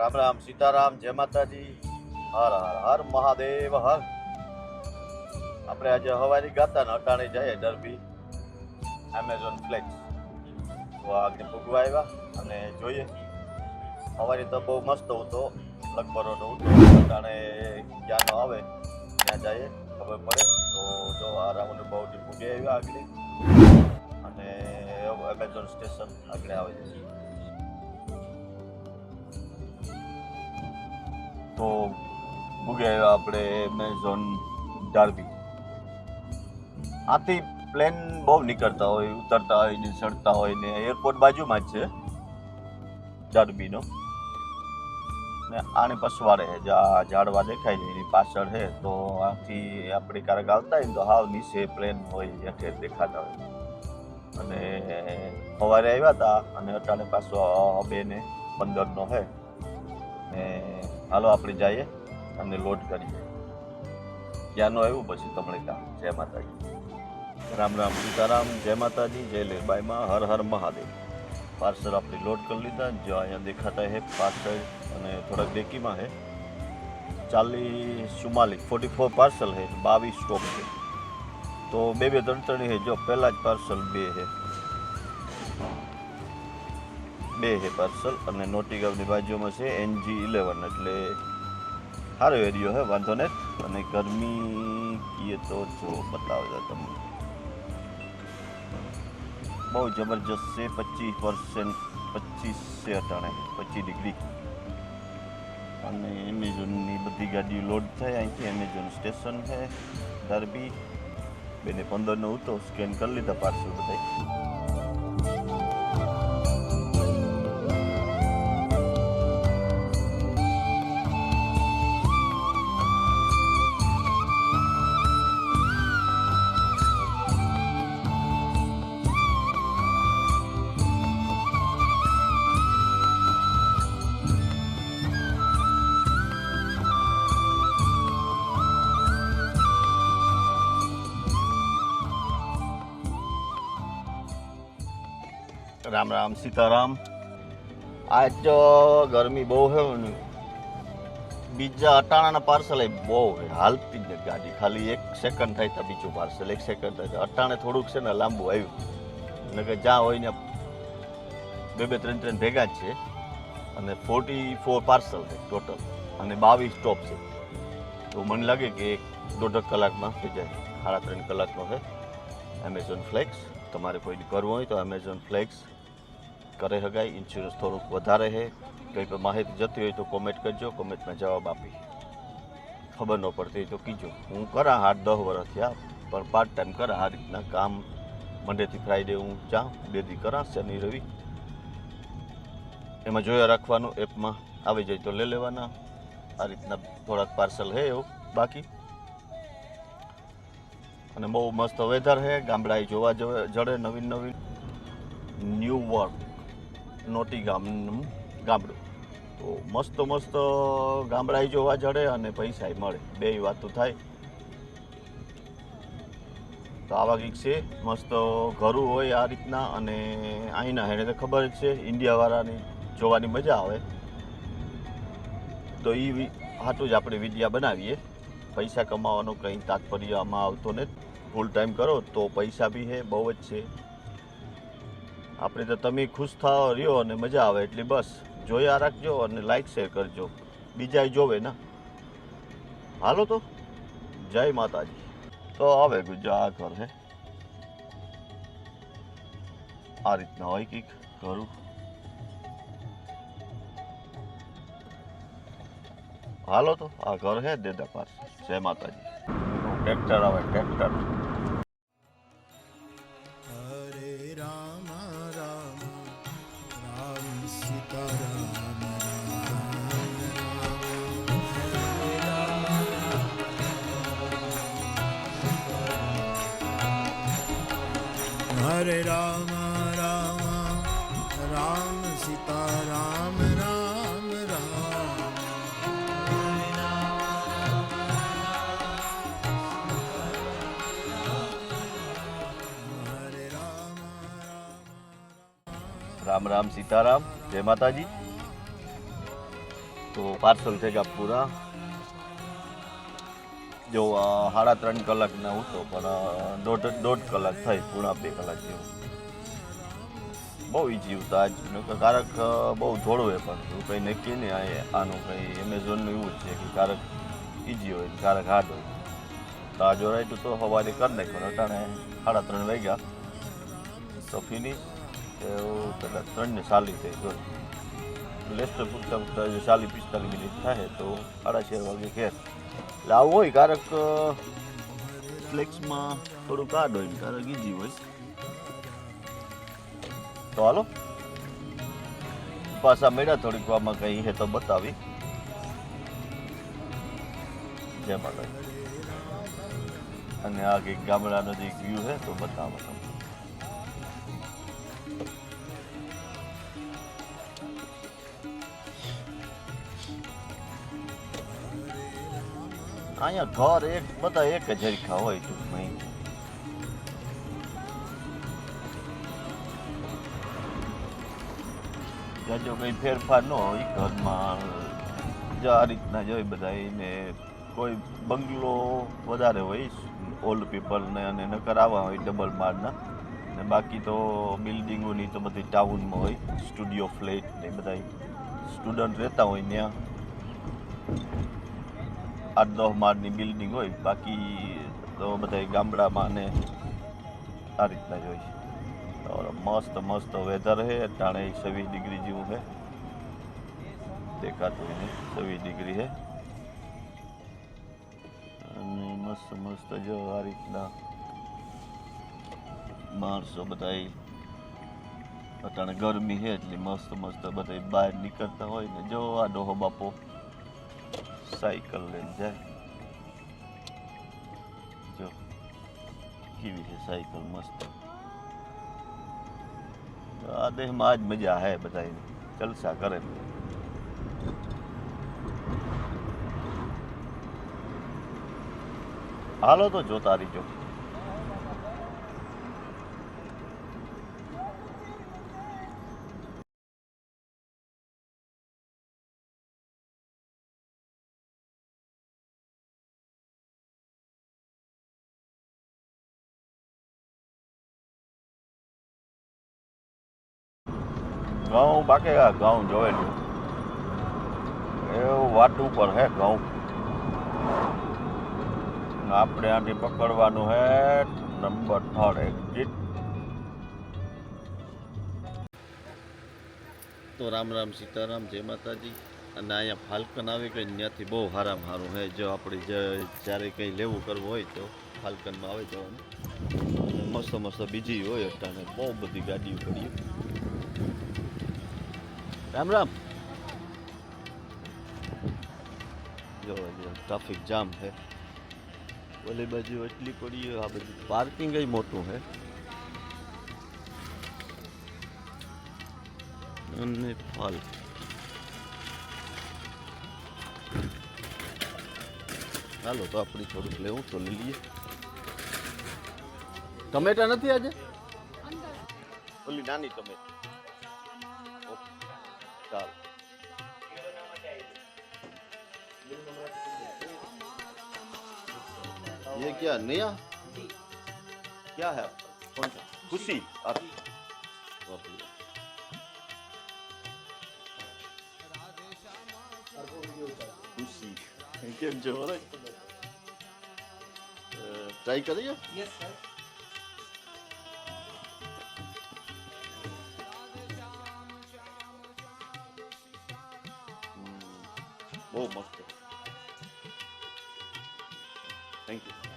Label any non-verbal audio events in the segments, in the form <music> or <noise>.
રામ રામ સીતારામ, જય માતાજી. હર હર હર મહાદેવ, હર. આપણે આજે હવારી ગાતા ને અટાણે જઈએ ડરબી એમેઝોન ફ્લેક્સ તો આગળ ભૂગવા આવ્યા અને જોઈએ. હવારી તો બહુ મસ્ત હતો. લગભગ હતો અટાણે ક્યાંનો આવે, ત્યાં જઈએ. ખબર પડે. તો જો આ રાવણ બહુ ભૂગી આવ્યા આગળ. અને એમેઝોન સ્ટેશન આગળ આવે છે. તો ભૂગે આપણે એમેઝોન ડાર્બી આથી પ્લેન બહુ નીકળતા હોય, ઉતરતા હોય ને ચડતા હોય ને એરપોર્ટ બાજુમાં જ છે ડાર્બીનો ને આને પસવાડે છે, જા, ઝાડવા દેખાય છે, એની પાછળ છે, તો આથી આપણે કારક આવતા હોય ને તો હાવ નીચે પ્લેન હોય, હેઠે દેખાતા હોય. અને સવારે આવ્યા હતા અને અટાણે પાછો બે ને પંદરનો છે. ને હાલો આપણે જઈએ અને લોડ કરીએ. ક્યાંનો આવ્યું, પછી તમને કામ જય માતાજી. રામ રામ, સીતારામ, જય માતાજી, જય લેબાઈમાં હર હર મહાદેવ. પાર્સલ આપણે લોડ કરી લીધા, જો અહીંયા દેખાતા હે પાર્સલ અને થોડાક ડેકીમાં હે. ચાલીસ ચુમ્માલીસ ફોર્ટી ફોર પાર્સલ હે, બાવીસ સ્ટોક છે. તો બે બે, ત્રણ ત્રણ હે, જો પહેલાં જ પાર્સલ બે હે. બે છે પાર્સલ અને નોટિગાવની બાજુમાં છે એનજી ઇલેવન એટલે સારો એરિયો છે વાંધો ને? અને ગરમી કીએ તો જો બતાવજો તમને. બહુ જબરજસ્ત છે, પચીસ પર્સન્ટ પચીસ છે અટાણે, પચીસ ડિગ્રી. અને એમેઝોનની બધી ગાડીઓ લોડ થાય અહીંથી, એમેઝોન સ્ટેશન છે દરબી બેને પંદરનો હતો સ્કેન કરી લીધા પાર્સલ બધા રામ રામ, સીતારામ. આજ તો ગરમી બહુ છે બીજા અટાણાના પાર્સલ બહુ છે. હાલતી જ ગાડી. ખાલી એક સેકન્ડ થાય તો બીજું પાર્સલ એક સેકન્ડ થાય અટાણે થોડુંક છે ને લાંબુ આવ્યું. કે જ્યાં હોય ને બે બે, ત્રણ ત્રણ ભેગા જ છે. અને ફોર્ટી ફોર પાર્સલ છે ટોટલ અને બાવીસ સ્ટોપ છે. તો મને લાગે કે એક દોઢ કલાકમાં થઈ જાય. સાડા ત્રણ કલાકનો છે એમેઝોન ફ્લેક્સ તમારે કોઈને કરવું હોય તો એમેઝોન ફ્લેક્સ કરે શકાય ઇન્સ્યોરન્સ થોડુંક વધારે છે કંઈ પણ માહિતી જતી હોય તો કોમેન્ટ કરજો કોમેન્ટમાં જવાબ આપી ખબર ન પડતી તો કીજો. હું કરા આઠ દસ વર્ષ થયા, પણ પાર્ટ ટાઈમ કરા આ રીતના કામ. મંડેથી ફ્રાઈડે હું જાઉં, બે દી કરા, શનિ, રવિ. એમાં જોયા રાખવાનું એપમાં આવી જાય તો લઈ લેવાના. આ રીતના થોડાક પાર્સલ છે એવું. બાકી અને બહુ મસ્ત વેધર છે. ગામડાએ જોવા જડે નવીન નવીન ન્યૂ વર્ક નોટી ગામનું ગામડું. તો મસ્ત મસ્ત ગામડાએ જોવા જડે અને પૈસા મળે. બે વાતો થાય. તો આવા કંઈક છે. મસ્ત ઘરું હોય આ રીતના અને અહીંના એને તો ખબર જ છે. ઇન્ડિયાવાળાની જોવાની મજા આવે. તો એ હાટું જ આપણે વિડીયા બનાવીએ. પૈસા કમાવાનો કંઈ તાત્પર્ય આમાં આવતો નથી. ફૂલ ટાઈમ કરો તો પૈસા બી છે બહુ જ છે. આપણે તો તમે ખુશ થાવ રહ્યો અને મજા આવે એટલી બસ. જોયા રાખજો અને લાઈક શેર કરજો. બીજા જોવે ને. હાલો તો. જય માતાજી. તો આવે ગુજરાત ઘર હે. આ રીતના હોય કંઈક ઘરું. હાલો તો, આ ઘર હે દેદા પાસે. જય માતાજી. ટ્રેક્ટર આવે ટ્રેક્ટર હરે રામ રામ રામ સીતા રામ. હરે રામ રામ રામ સીતા રામ રામ રામ સીતારામ, જય માતાજી. તો પાર્સલ થઈ પૂરા જો સાડા ત્રણ કલાકના હતો પણ દોઢ દોઢ કલાક થઈ પૂણા બે કલાક જેવું. બહુ ઈજી હતું આજ. કારક બહુ થોડું હોય પણ કંઈ નક્કી નહીં આનું કંઈ એમેઝોનનું એવું જ છે કે કારક ઈજી હોય કારક હાર્ડ હોય. તો આ જોરાઈતું તો સવારે કરી નાખ્યો અટાણે સાડા ત્રણ વાગ્યા. તો ફિનિશ એવું કદાચ ત્રણને સાલી થઈ ગયો લેસ્ટર પૂછતા પૂછતા જો સાલી પિસ્તાલીસ મિનિટ થાય તો સાડા ચાર વાગે ઘેર. એટલે આવું હોય કારક ફ્લેક્સમાં થોડુંક કાર્ડ હોય કારક ઈજી હોય. તો હાલો. પાછા મેળા થોડીક આમાં કંઈ હે તો બતાવી. જય માતા અને આ કંઈક ગામડા નજીક વ્યૂ હે તો બતાવો તમને અહીંયા ઘર એક, બધા એક જ હરખા હોય ટૂંકમાં. જાજો કંઈ ફેરફાર ન હોય ઘરમાં, જ આ રીતના જ હોય બધા એને કોઈ બંગલો વધારે હોય ઓલ્ડ પીપલને અને નકર આવા હોય ડબલ માળના. ને બાકી તો બિલ્ડિંગોની તો બધી ટાઉનમાં હોય, સ્ટુડિયો, ફ્લેટ ને બધા સ્ટુડન્ટ રહેતા હોય ત્યાં. આઠ દસ માળની બિલ્ડિંગ હોય, બાકી તો બધા ગામડામાં ને આ રીતના જ હોય છે. મસ્ત મસ્ત વેધર છે ટાણે છવ્વીસ ડિગ્રી જેવું છે દેખાતું હોય ને, છવ્વીસ ડિગ્રી છે અને મસ્ત મસ્ત જો આ રીતના માણસો બધા અટાણે ગરમી છે એટલે મસ્ત મસ્ત બધા બહાર નીકળતા હોય ને, જો આ ડોહો બાપો સાયકલ લઈને જાય. જો, કેવી છે સાયકલ મસ્ત. આ દેહમાં આજ મજા હે બધા જલસા કરે હાલો તો જોતા રહીજો ઘઉં બાકી આ ઘઉં જોયેલું એવું વાટ ઉપર હે ઘઉં. આપણે આથી પકડવાનું હે નંબર થર્ડ એક્ઝિટ તો રામ રામ સીતારામ, જય માતાજી. અને અહીંયા ફાલ્કન આવી ગઈ ત્યાંથી બહુ હારામ સારું હે. જો આપણે જ્યારે કંઈ લેવું કરવું હોય તો ફાલ્કનમાં આવી જવાનું. મસ્ત મસ્ત બીજી હોય અટાણે બહુ બધી ગાડીઓ પડી. રામ રામ જો ટ્રાફિક જામ છે ઓલી બાજુ એટલી પડી આ બધું પાર્કિંગ મોટું છે અને ફાલ ચાલો તો આપણે થોડુંક લેવું તો લઈ લઈએ ટમેટા નથી આજે ઓલી નાની ટમેટા ઓકે, नमस्कार ये क्या नया? क्या है? खुशी। आप। खुशी। <laughs> केम ज़ोर ट्राई करिए। Yes sir Thank you.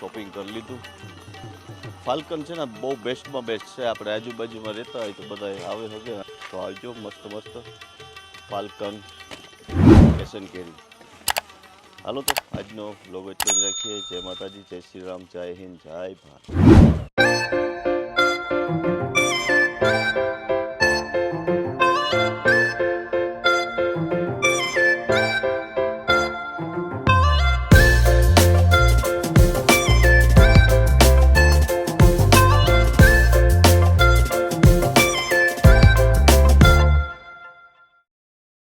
Shopping કરી લીધું. ફાલ્કન છે ને, બહુ બેસ્ટમાં બેસ્ટ છે. આપણે આજુબાજુમાં રહેતા હોય તો બધા આવે શકે તો આવજો, મસ્ત મસ્ત. ફાલ્કન ફેશન કેરી હાલો તો, આજનો બ્લોગ એટલો જ રાખીએ. જય માતાજી, જય શ્રી રામ, જય હિન્દ, જય ભારત.